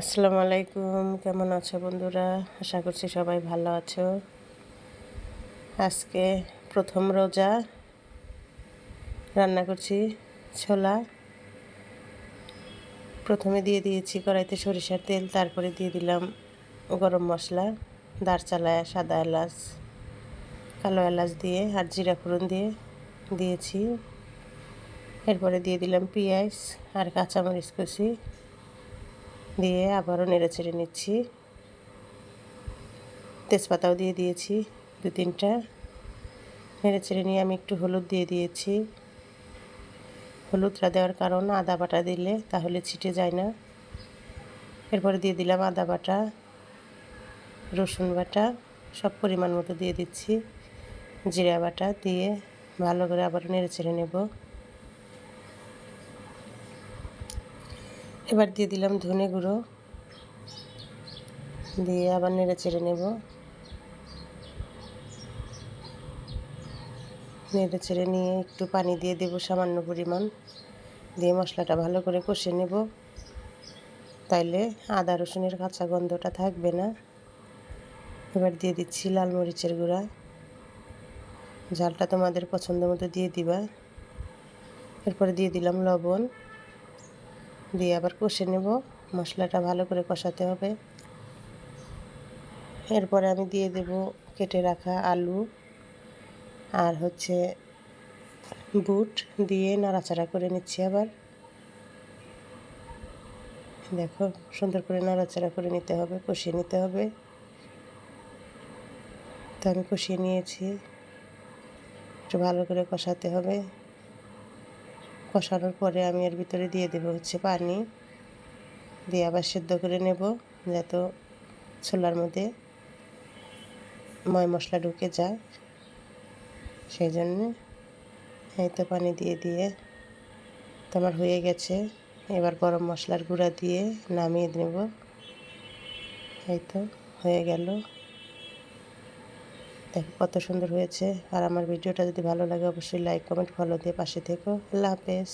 আসসালামু আলাইকুম, কেমন আছো বন্ধুরা? আশা করছি সবাই ভালো আছো। আজকে প্রথম রোজা, রান্না করছি ছোলা। প্রথমে দিয়ে দিয়েছি কড়াইতে সরিষার তেল, তারপরে দিয়ে দিলাম গরম মশলা, দারচালা, সাদা এলাচ, কালো এলাচ দিয়ে আর জিরা ফোড়ন দিয়ে দিয়েছি। এরপরে দিয়ে দিলাম পেঁয়াজ আর কাঁচামরিচ কুচি। দিয়ে আবারও নেড়ে চেড়ে নিচ্ছি। তেজপাতাও দিয়ে দিয়েছি দু তিনটা। নেড়ে চেড়ে নিয়ে আমি একটু হলুদ দিয়ে দিয়েছি। হলুদটা দেওয়ার কারণ আদা বাটা দিলে তাহলে ছিটে যায় না। এরপরে দিয়ে দিলাম আদা বাটা, রসুন বাটা, সব পরিমাণ মতো দিয়ে দিচ্ছি। জিরা বাটা দিয়ে ভালো করে আবার নেড়ে চেড়ে নেব। এবার দিয়ে দিলাম ধনে গুঁড়ো। দিয়ে আবার নেড়ে চেড়ে নেব। নেড়ে চেড়ে নিয়ে একটু পানি দিয়ে দেবো সামান্য পরিমাণ। দিয়ে মশলাটা ভালো করে কষে নেব। তাইলে আদা রসুনের কাঁচা গন্ধটা থাকবে না। এবার দিয়ে দিচ্ছি লাল মরিচের গুঁড়া। ঝালটা তোমাদের পছন্দ মতো দিয়ে দিবা। এরপরে দিয়ে দিলাম লবণ। দিয়ে আবার কষে নেব। মশলাটা ভালো করে কষাতে হবে। এরপরে আমি দিয়ে দেব কেটে রাখা আলু আর হচ্ছে বুট দিয়ে নাড়াচাড়া করে নিচ্ছি আবার। দেখো, সুন্দর করে নাড়াচাড়া করে নিতে হবে, কষিয়ে নিতে হবে। তো আমি কষিয়ে নিয়েছি। একটু ভালো করে কষাতে হবে। কষানোর পরে আমি এর ভিতরে দিয়ে দেবো হচ্ছে পানি। দিয়ে আবার সেদ্ধ করে নেব যাতে ছোলার মধ্যে ময় মশলা ঢুকে যায়। সেই জন্যে এই তো পানি দিয়ে দিয়ে তোমার হয়ে গেছে। এবার গরম মশলার গুঁড়া দিয়ে নামিয়ে নেব। এই তো হয়ে গেল। দেখো কত সুন্দর হয়েছে। আর আমার ভিডিওটা যদি ভালো লাগে, অবশ্যই লাইক কমেন্ট ফলো দিয়ে পাশে থেকো। আল্লাহ হাফেজ।